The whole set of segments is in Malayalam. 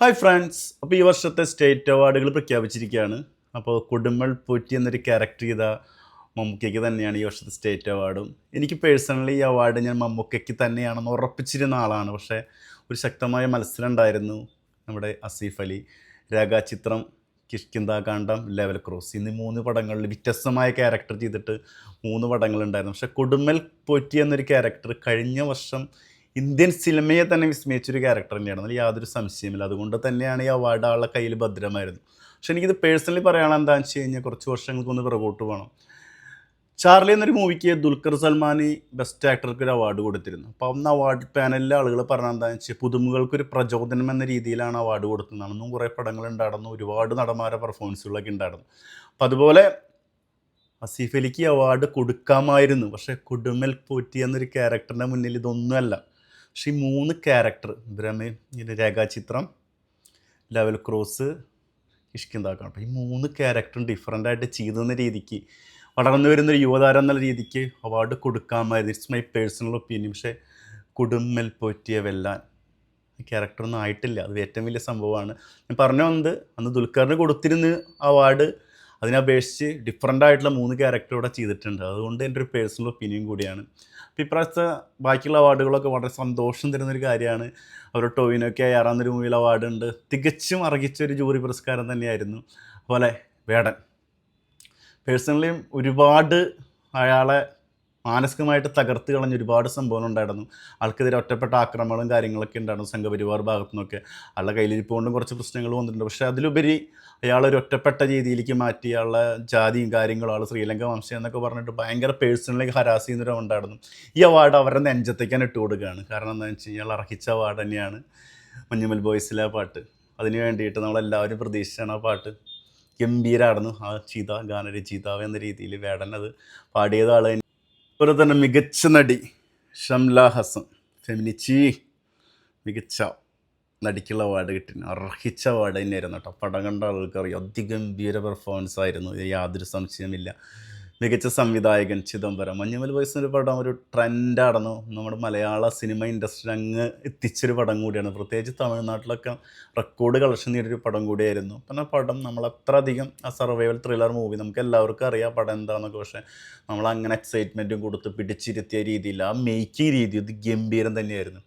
ഹായ് ഫ്രണ്ട്സ് അപ്പോൾ ഈ വർഷത്തെ സ്റ്റേറ്റ് അവാർഡുകൾ പ്രഖ്യാപിച്ചിരിക്കുകയാണ്. അപ്പോൾ കുടുംബൽ പോറ്റി എന്നൊരു ക്യാരക്ടർ ചെയ്ത മമ്മൂക്കയ്ക്ക് തന്നെയാണ് ഈ വർഷത്തെ സ്റ്റേറ്റ് അവാർഡും. എനിക്ക് പേഴ്സണലി ഈ അവാർഡ് ഞാൻ മമ്മൂക്കയ്ക്ക് തന്നെയാണെന്ന് ഉറപ്പിച്ചിരുന്ന ആളാണ്. പക്ഷേ ഒരു ശക്തമായ മത്സരം ഉണ്ടായിരുന്നു നമ്മുടെ അസീഫ് അലി. രേഖാചിത്രം കിഷ്കിന്താകാന്ഡം ലെവൽ ക്രോസ് എന്നീ മൂന്ന് പടങ്ങളിൽ വ്യത്യസ്തമായ ക്യാരക്ടർ ചെയ്തിട്ട് മൂന്ന് പടങ്ങളുണ്ടായിരുന്നു. പക്ഷേ കുടുംബൽ പോറ്റി എന്നൊരു ക്യാരക്ടർ കഴിഞ്ഞ വർഷം ഇന്ത്യൻ സിനിമയെ തന്നെ വിസ്മയിച്ചൊരു ക്യാരക്ടർ തന്നെയാണ്. യാതൊരു സംശയമില്ല അതുകൊണ്ട് തന്നെയാണ് ഈ അവാർഡ് ആളുടെ കയ്യിൽ ഭദ്രമായിരുന്നു പക്ഷെ എനിക്കിത് പേഴ്സണലി പറയാനുള്ള എന്താണെന്ന് വെച്ച് കഴിഞ്ഞാൽ കുറച്ച് വർഷങ്ങൾക്ക് ഒന്ന് പിറകോട്ട് പോകണം ചാർലി എന്നൊരു മൂവിക്ക് ദുൽഖർ സൽമാനി ബെസ്റ്റ് ആക്ടർക്ക് ഒരു അവാർഡ് കൊടുത്തിരുന്നു. അപ്പോൾ അന്ന് അവാർഡ് പാനലിലെ ആളുകൾ പറഞ്ഞ എന്താണെന്ന് വെച്ചാൽ പുതുമുകൾക്കൊരു പ്രചോദനം എന്ന രീതിയിലാണ് അവാർഡ് കൊടുത്തത്. അന്നും കുറേ പടങ്ങൾ ഉണ്ടായിരുന്നു. ഒരുപാട് നടന്മാരെ പെർഫോമൻസുകളൊക്കെ ഉണ്ടായിരുന്നു. അപ്പം അതുപോലെ അസീഫ് അലിക്ക് അവാർഡ് കൊടുക്കാമായിരുന്നു. പക്ഷേ കുടുമൽ പോറ്റി എന്നൊരു ക്യാരക്ടറിന്റെ മുന്നിൽ ഇതൊന്നുമല്ല. പക്ഷേ ഈ മൂന്ന് ക്യാരക്ടർ ബ്രഹ്മ രേഖാചിത്രം ലെവൽ ക്രോസ് ഇഷ്കിന്താക്കണം ഈ മൂന്ന് ക്യാരക്ടറും ഡിഫറെന്റ് ആയിട്ട് ചെയ്തെന്ന രീതിക്ക് വളർന്നു വരുന്നൊരു യുവതാരം എന്നുള്ള രീതിക്ക് അവാർഡ് കൊടുക്കാമായിരുന്നു ഇറ്റ്സ് മൈ പേഴ്സണൽ ഒപ്പീനിയൻ പക്ഷേ കുടുംബൽ പോറ്റിയ വെല്ലാൻ ക്യാരക്ടറൊന്നും ആയിട്ടില്ല. അത് ഏറ്റവും വലിയ സംഭവമാണ്. ഞാൻ പറഞ്ഞു വന്നത് അന്ന് ദുൽഖറിന് കൊടുത്തിരുന്ന അവാർഡ് അതിനപേക്ഷിച്ച് ഡിഫറെന്റ് ആയിട്ടുള്ള മൂന്ന് ക്യാരക്ടർ ഇവിടെ ചെയ്തിട്ടുണ്ട്. അതുകൊണ്ട് എന്റെ ഒരു പേഴ്സണൽ ഒപ്പീനിയൻ കൂടിയാണ്. ഇപ്രാവശ്യത്തെ ബാക്കിയുള്ള അവാർഡുകളൊക്കെ വളരെ സന്തോഷം തരുന്നൊരു കാര്യമാണ്. അവർ ടോവിനൊക്കെ ആറാം തരം മൂവിയിൽ അവാർഡ് ഉണ്ട് തികച്ചും അർഹിച്ച ഒരു ജൂറി പുരസ്കാരം തന്നെയായിരുന്നു. അതുപോലെ വേടൻ. പേഴ്സണലി ഒരുപാട് അയാളെ മാനസികമായിട്ട് തകർത്ത് കളഞ്ഞ ഒരുപാട് സംഭവങ്ങൾ ഉണ്ടായിരുന്നു. ആൾക്കെതിരെ ഒറ്റപ്പെട്ട ആക്രമണങ്ങളും കാര്യങ്ങളൊക്കെ ഉണ്ടായിരുന്നു സംഘപരിവാർ ഭാഗത്തു നിന്നൊക്കെ ആളുടെ കയ്യിലിരിപ്പ് കൊണ്ടും കുറച്ച് പ്രശ്നങ്ങൾ വന്നിട്ടുണ്ട്. പക്ഷേ അതിലുപരി അയാളൊരു ഒറ്റപ്പെട്ട രീതിയിലേക്ക് മാറ്റി അയാളുടെ ജാതിയും കാര്യങ്ങളും ആൾ ശ്രീലങ്ക വംശം എന്നൊക്കെ പറഞ്ഞിട്ട് ഭയങ്കര പേഴ്സണലി ഹരാസ് ചെയ്യുന്നൊരു ഉണ്ടായിരുന്നു ഈ അവാർഡ് അവരുടെ നെഞ്ചത്തേക്കാൻ ഇട്ട് കൊടുക്കുകയാണ്. കാരണം എന്താണെന്ന് വെച്ച് കഴിഞ്ഞാൽ അർഹിച്ച അവാർഡ് തന്നെയാണ് മഞ്ഞുമൽ ബോയ്സിലെ ആ പാട്ട്. അതിന് വേണ്ടിയിട്ട് നമ്മളെല്ലാവരും പ്രതീക്ഷിച്ചാണ് ആ പാട്ട് ഗംഭീരമായിരുന്നു ആ ചീത ഗാനരചിതാവ് എന്ന രീതിയിൽ വേടൻ അത് പാടിയത് ആൾ അതുപോലെ തന്നെ മികച്ച നടി ഷംല ഹസൻ ഫെമിനിച്ചി മികച്ച നടിക്കുള്ള അവാർഡ് കിട്ടി അർഹിച്ച അവാർഡ് തന്നെയായിരുന്നു കേട്ടോ. പടം കണ്ട ആൾക്കറിയാം അതിഗംഭീര പെർഫോമൻസ് ആയിരുന്നു. യാതൊരു സംശയമില്ല മികച്ച സംവിധായകൻ ചിദംബരം. മഞ്ഞുമൽ ബോയ്സിന്റെ പടം ഒരു ട്രെൻഡാണെന്ന് നമ്മുടെ മലയാള സിനിമ ഇൻഡസ്ട്രി അങ്ങ് എത്തിച്ചൊരു പടം കൂടിയാണ്. പ്രത്യേകിച്ച് തമിഴ്നാട്ടിലൊക്കെ റെക്കോർഡ് കളക്ഷൻ നേടിയൊരു പടം കൂടിയായിരുന്നു. പിന്നെ പടം നമ്മൾ അത്രയധികം ആ സർവൈവൽ ത്രില്ലർ മൂവി നമുക്ക് എല്ലാവർക്കും അറിയാം പടം എന്താണെന്നൊക്കെ പക്ഷേ നമ്മൾ അങ്ങനെ എക്സൈറ്റ്മെന്റും കൊടുത്ത് പിടിച്ചിരുത്തിയ രീതിയിൽ ആ മേക്കിംഗ് രീതി ഇത് ഗംഭീരം തന്നെയായിരുന്നു.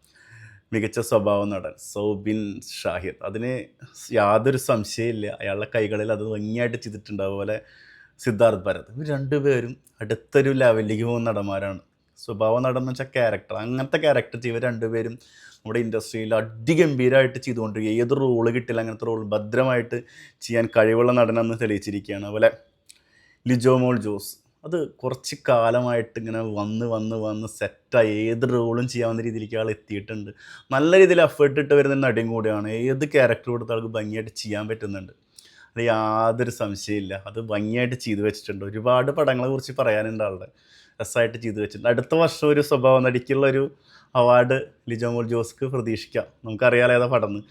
മികച്ച സ്വഭാവ നടൻ സൗബിൻ ഷാഹിദ്. അതിന് യാതൊരു സംശയമില്ല അയാളുടെ കൈകളിൽ അത് ഭംഗിയായിട്ട് ചെയ്തിട്ടുണ്ട് അതുപോലെ സിദ്ധാർത്ഥ് ഭരത്. ഇവർ രണ്ടുപേരും അടുത്തൊരു ലെവലിലേക്ക് പോകുന്ന നടന്മാരാണ്. സ്വഭാവ നടൻ എന്ന് വെച്ചാൽ ക്യാരക്ടർ അങ്ങനത്തെ ക്യാരക്ടർ ഇവർ രണ്ടുപേരും നമ്മുടെ ഇൻഡസ്ട്രിയിൽ അടിഗംഭീരമായിട്ട് ചെയ്തുകൊണ്ടിരിക്കുക ഏത് റോൾ കിട്ടില്ല അങ്ങനത്തെ റോൾ ഭദ്രമായിട്ട് ചെയ്യാൻ കഴിവുള്ള നടനെന്ന് തെളിയിച്ചിരിക്കുകയാണ്. അതുപോലെ ലിജോ മോൾ ജോസ്. അത് കുറച്ച് കാലമായിട്ട് ഇങ്ങനെ വന്ന് വന്ന് വന്ന് സെറ്റായി ഏത് റോളും ചെയ്യാവുന്ന രീതിയിലേക്ക് ആൾ എത്തിയിട്ടുണ്ട്. നല്ല രീതിയിൽ എഫേർട്ട് ഇട്ട് വരുന്ന നടിയും കൂടിയാണ്. ഏത് ക്യാരക്ടർ കൊടുത്ത ആൾക്ക് ഭംഗിയായിട്ട് ചെയ്യാൻ പറ്റുന്നുണ്ട്. അത് യാതൊരു സംശയമില്ല അത് ഭംഗിയായിട്ട് ചെയ്തു വെച്ചിട്ടുണ്ട്. ഒരുപാട് പടങ്ങളെ കുറിച്ച് പറയാനുണ്ട് ആളുടെ. രസമായിട്ട് ചെയ്തു വെച്ചിട്ടുണ്ട്. അടുത്ത വർഷം ഒരു സ്വഭാവ നടിക്കുള്ള ഒരു അവാർഡ് ലിജോ മോൾ ജോസ്ക്ക് പ്രതീക്ഷിക്കാം. നമുക്കറിയാലോ ഏതാ പടന്ന്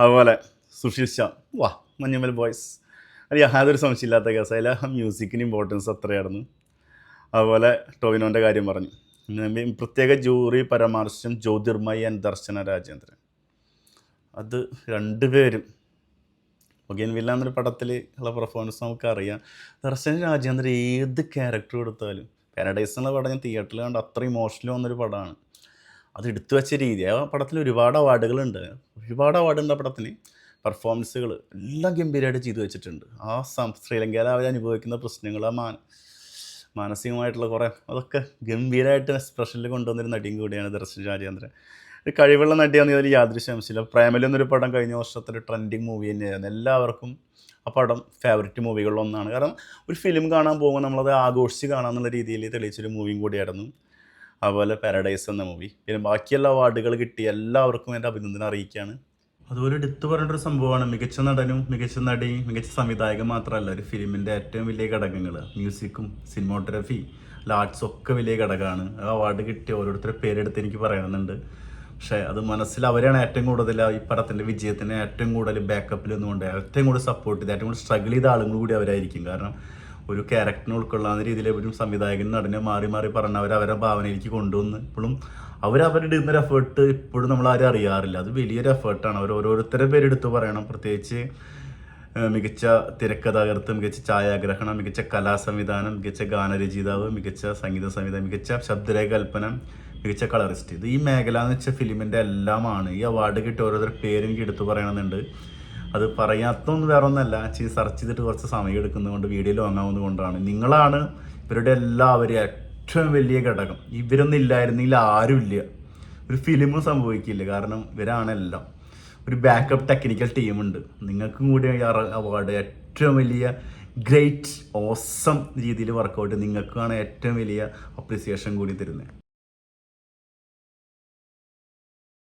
അതുപോലെ സുഷീൽ ശ്യാം വാ മഞ്ഞുമൽ ബോയ്സ്. അത് യാതൊരു സംശയമില്ലാത്ത കേസ്. അതിൽ ആ മ്യൂസിക്കിന് ഇമ്പോർട്ടൻസ് അത്രയായിരുന്നു. അതുപോലെ ടോവിനോന്റെ കാര്യം പറഞ്ഞു. പ്രത്യേക ജൂറി പരാമർശം ജ്യോതിർമയി ആൻഡ് ദർശന രാജേന്ദ്രൻ. അത് രണ്ടുപേരും ഒഗേൻ വില്ല എന്നൊരു പടത്തിൽ ഉള്ള പെർഫോമൻസ് നമുക്കറിയാം. ദർശന രാജേന്ദ്രൻ ഏത് ക്യാരക്ടർ കൊടുത്താലും പാരഡൈസ് എന്ന പടം ഞാൻ തിയേറ്ററിൽ കണ്ട് അത്ര ഇമോഷണൽ വന്നൊരു പടമാണ്. അത് എടുത്തു വെച്ച രീതി. ആ പടത്തിൽ ഒരുപാട് അവാർഡുകളുണ്ട് ഒരുപാട് അവാർഡുണ്ട് ആ പടത്തിന്. പെർഫോമൻസുകൾ എല്ലാം ഗംഭീരമായിട്ട് ചെയ്തു വെച്ചിട്ടുണ്ട്. ആ സം ശ്രീലങ്കയിൽ അവർ അനുഭവിക്കുന്ന പ്രശ്നങ്ങൾ ആ മാന മാനസികമായിട്ടുള്ള കുറേ അതൊക്കെ ഗംഭീരമായിട്ട് എക്സ്പ്രഷനിൽ കൊണ്ടുവന്നൊരു നടിയും കൂടിയാണ് ദർശൻ രാജേന്ദ്രൻ. ഒരു കഴിവുള്ള നടിയാണെന്ന് ഇതിൽ യാതൊരു സംശയമില്ല പ്രേമലി എന്നൊരു പടം കഴിഞ്ഞ വർഷത്തെ ട്രെൻഡിങ് മൂവി തന്നെയായിരുന്നു. എല്ലാവർക്കും ആ പടം ഫേവററ്റ് മൂവികളിലൊന്നാണ് കാരണം ഒരു ഫിലിം കാണാൻ പോകുമ്പോൾ നമ്മളത് ആഘോഷിച്ച് കാണാമെന്നുള്ള രീതിയിൽ തെളിയിച്ചൊരു മൂവിയും കൂടിയായിരുന്നു. അതുപോലെ പാരഡൈസ് എന്ന മൂവി പിന്നെ ബാക്കിയുള്ള അവാർഡുകൾ കിട്ടി എല്ലാവർക്കും എന്റെ അഭിനന്ദനം അറിയിക്കുകയാണ്. അതുപോലെ എടുത്തു ഒരു സംഭവമാണ്. മികച്ച നടനും മികച്ച നടിയും മികച്ച സംവിധായകൻ മാത്രമല്ല ഒരു ഫിലിമിന്റെ ഏറ്റവും വലിയ ഘടകങ്ങൾ മ്യൂസിക്കും സിനിമോഗ്രഫി ആർട്സും ഒക്കെ വലിയ ഘടകമാണ്. ആ അവാർഡ് കിട്ടിയ ഓരോരുത്തരുടെ പേരെടുത്ത് എനിക്ക് പറയണമെന്നുണ്ട്. പക്ഷേ അത് മനസ്സിൽ അവരാണ് ഏറ്റവും കൂടുതൽ ഈ പടത്തിന്റെ വിജയത്തിന് ഏറ്റവും കൂടുതൽ ബാക്കപ്പിൽ നിന്നുകൊണ്ട് ഏറ്റവും കൂടുതൽ സപ്പോർട്ട് ചെയ്ത് ഏറ്റവും കൂടുതൽ സ്ട്രഗിൾ ചെയ്ത ആളുകൾ കൂടി അവരായിരിക്കും. കാരണം ഒരു ക്യാരക്ടറിനെ ഉൾക്കൊള്ളാവുന്ന രീതിയിൽ എപ്പോഴും സംവിധായകൻ നടനെ മാറി മാറി പറഞ്ഞ് അവർ അവരുടെ ഭാവനയിലേക്ക് കൊണ്ടുവന്ന് ഇപ്പോഴും അവർ ഇടുന്നൊരു എഫേർട്ട് ഇപ്പോഴും നമ്മൾ ആരും അറിയാറില്ല. അത് വലിയൊരു എഫേർട്ടാണ് അവർ ഓരോരുത്തരുടെ പേരെടുത്ത് പറയണം. പ്രത്യേകിച്ച് മികച്ച തിരക്കഥാകൃത്ത് മികച്ച ഛായാഗ്രഹണം മികച്ച കലാസംവിധാനം മികച്ച ഗാനരചയിതാവ് മികച്ച സംഗീത സംവിധാനം മികച്ച ശബ്ദരേഖ കൽപ്പന മികച്ച കളറിസ്റ്റ്. ഇത് ഈ മേഖല എന്ന് വെച്ച ഫിലിമിന്റെ എല്ലാമാണ്. ഈ അവാർഡ് കിട്ടിയ ഓരോരുത്തരുടെ പേര് എനിക്ക് എടുത്തു പറയണമെന്നുണ്ട് അത് പറയാത്തൊന്നും വേറെ ഒന്നല്ല ചീ സെർച്ച് ചെയ്തിട്ട് കുറച്ച് സമയം എടുക്കുന്നതുകൊണ്ട് വീഡിയോ ലോങ് ആവുന്നത് കൊണ്ടാണ്. നിങ്ങളാണ് ഇവരുടെ എല്ലാവരും ഏറ്റവും വലിയ ഘടകം. ഇവരൊന്നും ഇല്ലായിരുന്നെങ്കിൽ ആരും ഇല്ല. ഒരു ഫിലിമും സംഭവിക്കില്ല. കാരണം ഇവരാണ് എല്ലാം. ഒരു ബാക്കപ്പ് ടെക്നിക്കൽ ടീമുണ്ട് നിങ്ങൾക്കും കൂടി അവാർഡ് ഏറ്റവും വലിയ ഗ്രേറ്റ് ഓസം രീതിയിൽ വർക്കൗട്ട് നിങ്ങൾക്കാണ് ഏറ്റവും വലിയ അപ്രിസിയേഷൻ കൂടി തരുന്നത്.